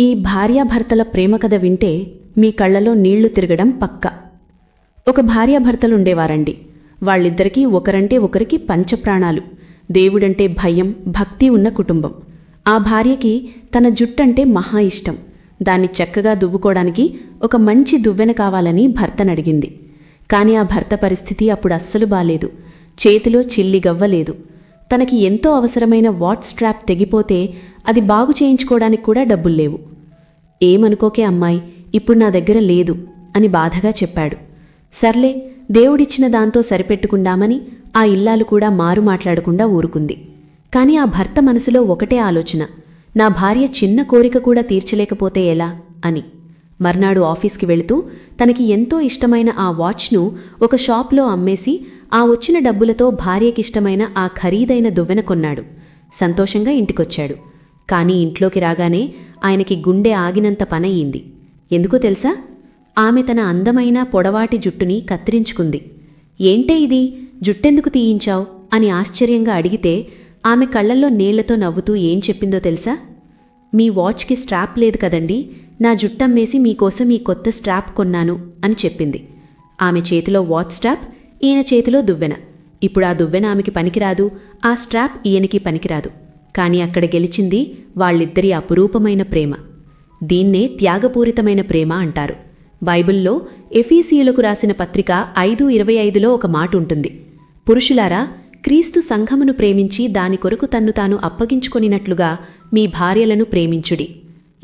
ఈ భార్యాభర్తల ప్రేమ కథ వింటే మీ కళ్ళలో నీళ్ళు తిరగడం పక్క. ఒక భార్యాభర్తలుండేవారండి. వాళ్ళిద్దరికీ ఒకరంటే ఒకరికి పంచప్రాణాలు. దేవుడంటే భయం భక్తి ఉన్న కుటుంబం. ఆ భార్యకి తన జుట్టంటే మహా ఇష్టం. దాన్ని చక్కగా దువ్వుకోవడానికి ఒక మంచి దువ్వెన కావాలని భర్తనడిగింది. కాని ఆ భర్త పరిస్థితి అప్పుడు అస్సలు బాలేదు. చేతిలో చిల్లి గవ్వలేదు. తనకి ఎంతో అవసరమైన వాట్ స్ట్రాప్ తెగిపోతే అది బాగు చేయించుకోవడానికి కూడా డబ్బులు లేవు. ఏమనుకోకే అమ్మాయి ఇప్పుడు నా దగ్గర లేదు అని బాధగా చెప్పాడు. సర్లే దేవుడిచ్చిన దాంతో సరిపెట్టుకుందామని ఆ ఇల్లాలు కూడా మారు మాట్లాడకుండా ఊరుకుంది. కాని ఆ భర్త మనసులో ఒకటే ఆలోచన నా భార్య చిన్న కోరిక కూడా తీర్చలేకపోతే ఎలా అని. మర్నాడు ఆఫీస్కి వెళుతూ తనకి ఎంతో ఇష్టమైన ఆ వాచ్ను ఒక షాప్లో అమ్మేసి ఆ వచ్చిన డబ్బులతో భార్యకిష్టమైన ఆ ఖరీదైన దువ్వెన కొన్నాడు. సంతోషంగా ఇంటికొచ్చాడు. కానీ ఇంట్లోకి రాగానే ఆయనకి గుండె ఆగినంత పనయ్యింది ఎందుకో తెలుసా? ఆమె తన అందమైన పొడవాటి జుట్టుని కత్తిరించుకుంది. ఏంటే ఇది? జుట్టెందుకు తీయించావు? అని ఆశ్చర్యంగా అడిగితే ఆమె కళ్ళల్లో నీళ్ళతో నవ్వుతూ ఏం చెప్పిందో తెలుసా? మీ వాచ్కి స్ట్రాప్ లేదు కదండి. నా జుట్టమ్మేసి మీకోసం ఈ కొత్త స్ట్రాప్ కొన్నాను అని చెప్పింది. ఆమె చేతిలో వాచ్ స్ట్రాప్ ఈయన చేతిలో దువ్వెన. ఇప్పుడు ఆ దువ్వెన ఆమెకి పనికిరాదు. ఆ స్ట్రాప్ ఈయనకి పనికిరాదు. కాని అక్కడ గెలిచింది వాళ్ళిద్దరి అపురూపమైన ప్రేమ. దీన్నే త్యాగపూరితమైన ప్రేమ అంటారు. బైబిల్లో ఎఫీసీయులకు రాసిన పత్రిక ఐదు ఇరవై ఐదులో ఒక మాట ఉంటుంది. పురుషులారా క్రీస్తు సంఘమును ప్రేమించి దాని కొరకు తన్ను తాను అప్పగించుకొనినట్లుగా మీ భార్యలను ప్రేమించుడి.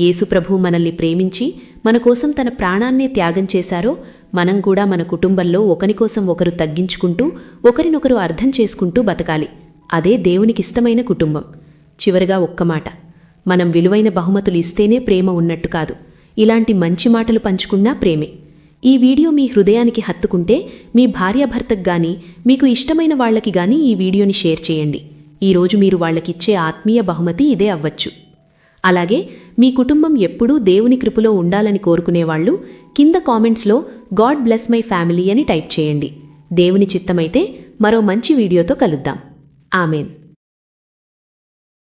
యేసుప్రభు మనల్ని ప్రేమించి మన కోసం తన ప్రాణాన్నే త్యాగం చేశారో మనం కూడా మన కుటుంబంలో ఒకరికోసం ఒకరు తగ్గించుకుంటూ ఒకరినొకరు అర్థం చేసుకుంటూ బతకాలి. అదే దేవునికిష్టమైన కుటుంబం. చివరిగా ఒక్క మాట. మనం విలువైన బహుమతులు ఇస్తేనే ప్రేమ ఉన్నట్టు కాదు. ఇలాంటి మంచి మాటలు పంచుకున్నా ప్రేమే. ఈ వీడియో మీ హృదయానికి హత్తుకుంటే మీ భార్యాభర్తకు గాని మీకు ఇష్టమైన వాళ్ళకి గాని ఈ వీడియోని షేర్ చేయండి. ఈరోజు మీరు వాళ్ళకిచ్చే ఆత్మీయ బహుమతి ఇదే అవ్వచ్చు. అలాగే మీ కుటుంబం ఎప్పుడూ దేవుని కృపలో ఉండాలని కోరుకునేవాళ్ళు కింద కామెంట్స్లో గాడ్ బ్లెస్ మై ఫ్యామిలీ అని టైప్ చేయండి. దేవుని చిత్తమైతే మరో మంచి వీడియోతో కలుద్దాం. ఆమెన్.